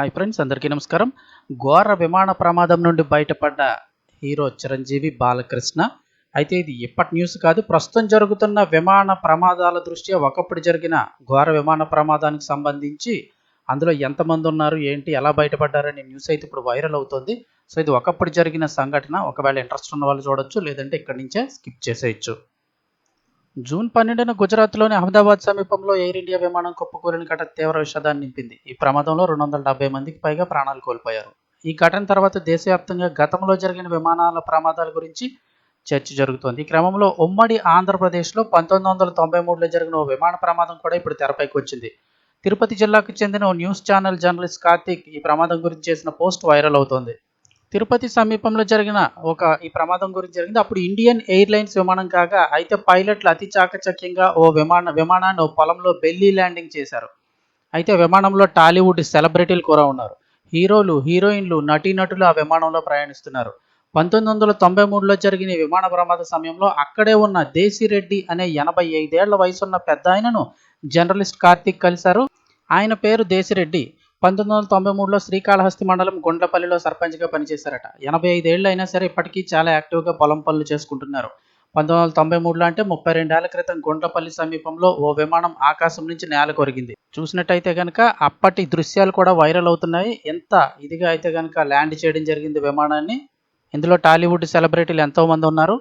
Hi friends అందరికీ నమస్కారం. ఘోర విమాన ప్రమాదం నుండి బయటపడ్డ హీరో చిరంజీవి బాలకృష్ణ. అయితే ఇది ఇప్పటి న్యూస్ కాదు ప్రస్తుతం జరుగుతున్న విమాన ప్రమాదాల దృష్ట్యా ఒకప్పుడు జరిగిన ఘోర విమాన ప్రమాదానికి సంబంధించి అందులో ఎంతమంది ఉన్నారు ఏంటి ఎలా బయటపడ్డారనే న్యూస్ అయితే ఇప్పుడు వైరల్ అవుతుంది. సో ఇది ఒకప్పుడు జరిగిన సంఘటన. ఒకవేళ ఇంట్రెస్ట్ ఉన్న వాళ్ళు చూడొచ్చు లేదంటే ఇక్కడి నుంచే స్కిప్ చేసేయచ్చు. జూన్ పన్నెండున గుజరాత్లోని అహ్మదాబాద్ సమీపంలో ఎయిర్ ఇండియా విమానం కుప్పకూలిన ఘటన తీవ్ర విషాదాన్ని నింపింది. ఈ ప్రమాదంలో రెండు వందల డెబ్బై మందికి పైగా ప్రాణాలు కోల్పోయారు. ఈ ఘటన తర్వాత దేశవ్యాప్తంగా గతంలో జరిగిన విమానాల ప్రమాదాల గురించి చర్చ జరుగుతోంది. ఈ క్రమంలో ఉమ్మడి ఆంధ్రప్రదేశ్లో పంతొమ్మిది వందల తొంభై మూడులో జరిగిన ఓ విమాన ప్రమాదం కూడా ఇప్పుడు తెరపైకి వచ్చింది. తిరుపతి జిల్లాకు చెందిన ఓ న్యూస్ ఛానల్ జర్నలిస్ట్ కార్తీక్ ఈ ప్రమాదం గురించి చేసిన పోస్ట్ వైరల్ అవుతోంది. తిరుపతి సమీపంలో జరిగిన ఒక ఈ ప్రమాదం గురించి జరిగింది. అప్పుడు ఇండియన్ ఎయిర్లైన్స్ విమానం కాగా అయితే పైలట్లు అతి చాకచక్యంగా ఓ విమాన విమానాన్ని ఓ పొలంలో బెల్లీ ల్యాండింగ్ చేశారు. అయితే విమానంలో టాలీవుడ్ సెలబ్రిటీలు కూడా ఉన్నారు. హీరోలు హీరోయిన్లు నటీనటులు ఆ విమానంలో ప్రయాణిస్తున్నారు. పంతొమ్మిది వందల తొంభై మూడులో జరిగిన విమాన ప్రమాద సమయంలో అక్కడే ఉన్న దేశిరెడ్డి అనే ఎనభై ఐదేళ్ళ వయసున్న పెద్ద ఆయనను జర్నలిస్ట్ కార్తిక్ కలిశారు. ఆయన పేరు దేశిరెడ్డి పంతొమ్మిది వందల తొంభై మూడులో శ్రీకాళహస్తి మండలం గుండ్లపల్లిలో సర్పంచ్గా పనిచేశారట. ఎనభై ఐదేళ్ళు అయినా సరే ఇప్పటికీ చాలా యాక్టివ్గా పొలం పనులు చేసుకుంటున్నారు. పంతొమ్మిది వందల తొంభై మూడులో అంటే ముప్పై రెండేళ్ళ క్రితం గుండ్లపల్లి సమీపంలో ఓ విమానం ఆకాశం నుంచి నేల కొరిగింది. చూసినట్టయితే కనుక అప్పటి దృశ్యాలు కూడా వైరల్ అవుతున్నాయి. ఎంత ఇదిగా అయితే కనుక ల్యాండ్ చేయడం జరిగింది విమానాన్ని. ఇందులో టాలీవుడ్ సెలబ్రిటీలు ఎంతో మంది ఉన్నారు.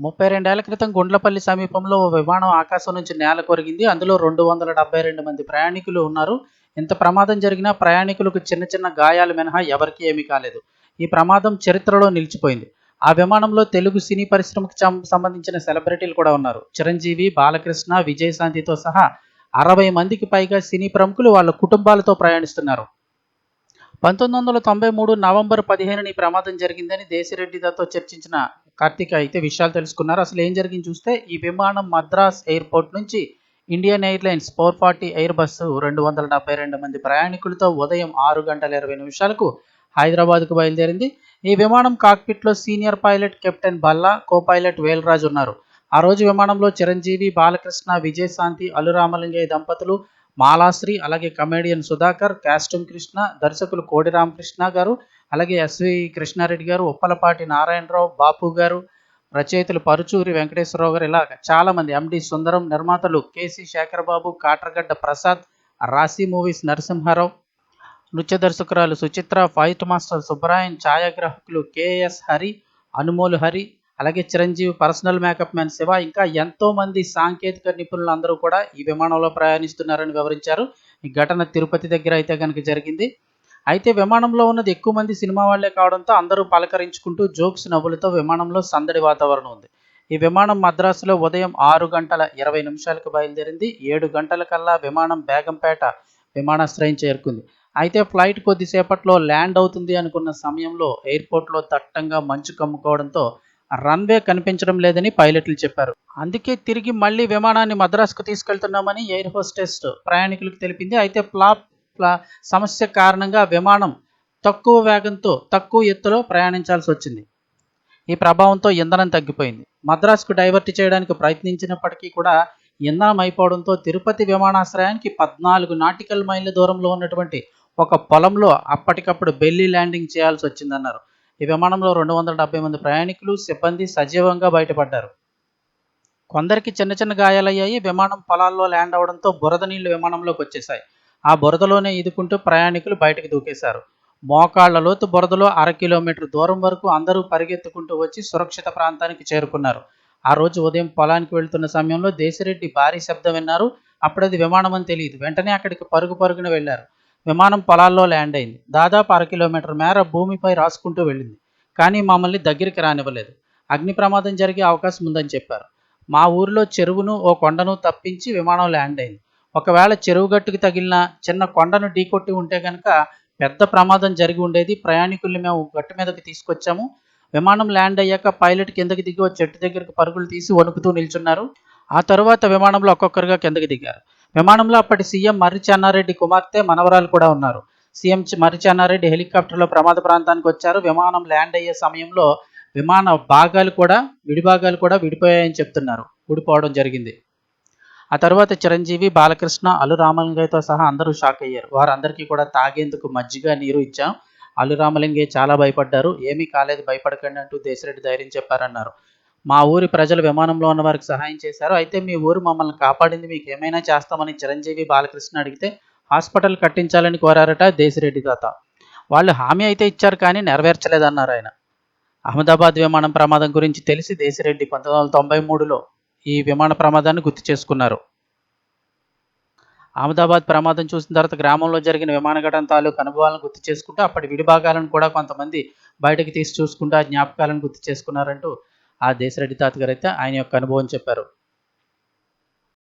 ముప్పై రెండేళ్ళ క్రితం గుండ్లపల్లి సమీపంలో ఓ విమానం ఆకాశం నుంచి నేల కొరిగింది. అందులో రెండు వందల డెబ్బై రెండు మంది ప్రయాణికులు ఉన్నారు. ఇంత ప్రమాదం జరిగినా ప్రయాణికులకు చిన్న చిన్న గాయాలు మినహా ఎవరికీ ఏమీ కాలేదు. ఈ ప్రమాదం చరిత్రలో నిలిచిపోయింది. ఆ విమానంలో తెలుగు సినీ పరిశ్రమకు సంబంధించిన సెలబ్రిటీలు కూడా ఉన్నారు. చిరంజీవి బాలకృష్ణ విజయశాంతితో సహా అరవై మందికి పైగా సినీ ప్రముఖులు వాళ్ళ కుటుంబాలతో ప్రయాణిస్తున్నారు. పంతొమ్మిది వందల తొంభై మూడు నవంబర్ పదిహేనుని ఈ ప్రమాదం జరిగిందని దేశిరెడ్డితో చర్చించిన కార్తీక్ అయితే విషయాలు తెలుసుకున్నారు. అసలు ఏం జరిగింది చూస్తే ఈ విమానం మద్రాస్ ఎయిర్పోర్ట్ నుంచి Indian Airlines four forty airbus రెండు వందల డెబ్బై రెండు మంది ప్రయాణికులతో ఉదయం ఆరు గంటల ఇరవై నిమిషాలకు హైదరాబాద్కు బయలుదేరింది. ఈ విమానం కాక్పిట్లో senior pilot captain Balla copilot Velraj ఉన్నారు. ఆ రోజు విమానంలో చిరంజీవి బాలకృష్ణ విజయశాంతి అలురామలింగయ్య దంపతులు మాలాశ్రీ అలాగే కమేడియన్ సుధాకర్ కాస్ట్యూమ్ కృష్ణ దర్శకులు కోడి రామకృష్ణ గారు అలాగే ఎస్వి కృష్ణారెడ్డి గారు ఉప్పలపాటి నారాయణరావు బాపు గారు రచయితలు పరుచూరి వెంకటేశ్వరరావు గారు ఇలా చాలా మంది ఎండి సుందరం నిర్మాతలు కేసీ శేఖరబాబు కాట్రగడ్డ ప్రసాద్ రాశి మూవీస్ నరసింహారావు నృత్య దర్శకురాలు సుచిత్ర ఫైట్ మాస్టర్ సుబ్రాయన్ ఛాయాగ్రాహకులు కేఎస్ హరి అనుమోలు హరి అలాగే Chiranjeevi personal makeup man Shiva ఇంకా ఎంతో మంది సాంకేతిక నిపుణులు అందరూ కూడా ఈ విమానంలో ప్రయాణిస్తున్నారని వివరించారు. ఈ ఘటన తిరుపతి దగ్గర అయితే కనుక జరిగింది. అయితే విమానంలో ఉన్నది ఎక్కువ మంది సినిమా వాళ్ళే కావడంతో అందరూ పలకరించుకుంటూ జోక్స్ నవ్వులతో విమానంలో సందడి వాతావరణం ఉంది. ఈ విమానం మద్రాసులో ఉదయం ఆరు గంటల ఇరవై నిమిషాలకు బయలుదేరింది. ఏడు గంటల కల్లా విమానం బేగంపేట విమానాశ్రయం చేరుకుంది. అయితే ఫ్లైట్ కొద్దిసేపట్లో ల్యాండ్ అవుతుంది అనుకున్న సమయంలో ఎయిర్పోర్ట్లో దట్టంగా మంచు కమ్ముకోవడంతో రన్వే కనిపించడం లేదని పైలట్లు చెప్పారు. అందుకే తిరిగి మళ్ళీ విమానాన్ని మద్రాసుకు తీసుకెళ్తున్నామని ఎయిర్ హోస్టెస్ ప్రయాణికులకు తెలిపింది. అయితే ఫ్లాప్ సమస్య కారణంగా విమానం తక్కువ వేగంతో తక్కువ ఎత్తులో ప్రయాణించాల్సి వచ్చింది. ఈ ప్రభావంతో ఇంధనం తగ్గిపోయింది. మద్రాసుకు డైవర్ట్ చేయడానికి ప్రయత్నించినప్పటికీ కూడా ఇంధనం అయిపోవడంతో తిరుపతి విమానాశ్రయానికి పద్నాలుగు నాటికల్ మైళ్ళ దూరంలో ఉన్నటువంటి ఒక పొలంలో అప్పటికప్పుడు బెల్లీ ల్యాండింగ్ చేయాల్సి వచ్చిందన్నారు. ఈ విమానంలో రెండు వందల డెబ్బై మంది ప్రయాణికులు సిబ్బంది సజీవంగా బయటపడ్డారు. కొందరికి చిన్న చిన్న గాయాలయ్యాయి. విమానం పొలాల్లో ల్యాండ్ అవడంతో బురద నీళ్ళు విమానంలోకి వచ్చేసాయి ఆ బురదలోనే ఈదుకుంటూ ప్రయాణికులు బయటకు దూకేశారు. మోకాళ్ళ లోతు బురదలో అర కిలోమీటర్ దూరం వరకు అందరూ పరిగెత్తుకుంటూ వచ్చి సురక్షిత ప్రాంతానికి చేరుకున్నారు. ఆ రోజు ఉదయం పొలానికి వెళ్తున్న సమయంలో దేశిరెడ్డి భారీ శబ్దం విన్నారు. అప్పుడది విమానం అని తెలియదు. వెంటనే అక్కడికి పరుగు పరుగున వెళ్ళారు విమానం పొలాల్లో ల్యాండ్ అయింది. దాదాపు అర కిలోమీటర్ మేర భూమిపై రాసుకుంటూ వెళ్ళింది. కానీ మమ్మల్ని దగ్గరికి రానివ్వలేదు. అగ్ని ప్రమాదం జరిగే అవకాశం ఉందని చెప్పారు. మా ఊరిలో చెరువును ఓ కొండను తప్పించి విమానం ల్యాండ్ అయింది. ఒకవేళ చెరువు గట్టుకు తగిలిన చిన్న కొండను ఢీకొట్టి ఉంటే కనుక పెద్ద ప్రమాదం జరిగి ఉండేది. ప్రయాణికుల్ని మేము గట్టు మీదకి తీసుకొచ్చాము. విమానం ల్యాండ్ అయ్యాక పైలట్ కిందకి దిగి ఓ చెట్టు దగ్గరకు పరుగులు తీసి వణుకుతూ నిల్చున్నారు. ఆ తరువాత విమానంలో ఒక్కొక్కరుగా కిందకి దిగారు. విమానంలో అప్పటి సీఎం మర్రి చెన్నారెడ్డి కుమార్తె మనవరాలు కూడా ఉన్నారు. సీఎం మర్రి చెన్నారెడ్డి హెలికాప్టర్లో ప్రమాద ప్రాంతానికి వచ్చారు. విమానం ల్యాండ్ అయ్యే సమయంలో విమాన భాగాలు కూడా విడిభాగాలు కూడా విడిపోయాయని చెప్తున్నారు. ఊడిపోవడం జరిగింది. ఆ తర్వాత చిరంజీవి బాలకృష్ణ అల్లు రామలింగయ్యతో సహా అందరూ షాక్ అయ్యారు. వారందరికీ కూడా తాగేందుకు మజ్జిగ నీరు ఇచ్చాం. అల్లు రామలింగయ్య చాలా భయపడ్డారు. ఏమీ కాలేదు భయపడకండి అంటూ దేశరెడ్డి ధైర్యం చెప్పారన్నారు. మా ఊరి ప్రజలు విమానంలో ఉన్న వారికి సహాయం చేశారు. అయితే మీ ఊరు మమ్మల్ని కాపాడింది మీకు ఏమైనా చేస్తామని చిరంజీవి బాలకృష్ణ అడిగితే హాస్పిటల్ కట్టించాలని కోరారట దేశిరెడ్డి తాత. వాళ్ళు హామీ అయితే ఇచ్చారు కానీ నెరవేర్చలేదన్నారు ఆయన. అహ్మదాబాద్ విమానం ప్రమాదం గురించి తెలిసి దేశిరెడ్డి పంతొమ్మిది వందల తొంభై మూడులో ఈ విమాన ప్రమాదాన్ని గుర్తు చేసుకున్నారు. అహ్మదాబాద్ ప్రమాదం చూసిన తర్వాత గ్రామంలో జరిగిన విమాన ఘటన తాలూకు అనుభవాలను గుర్తు చేసుకుంటూ అప్పటి విడిభాగాలను కూడా కొంతమంది బయటకు తీసి చూసుకుంటూ ఆ జ్ఞాపకాలను గుర్తు చేసుకున్నారంటూ ఆ దేశరెడ్డి తాత గారు అయితే ఆయన యొక్క అనుభవం చెప్పారు.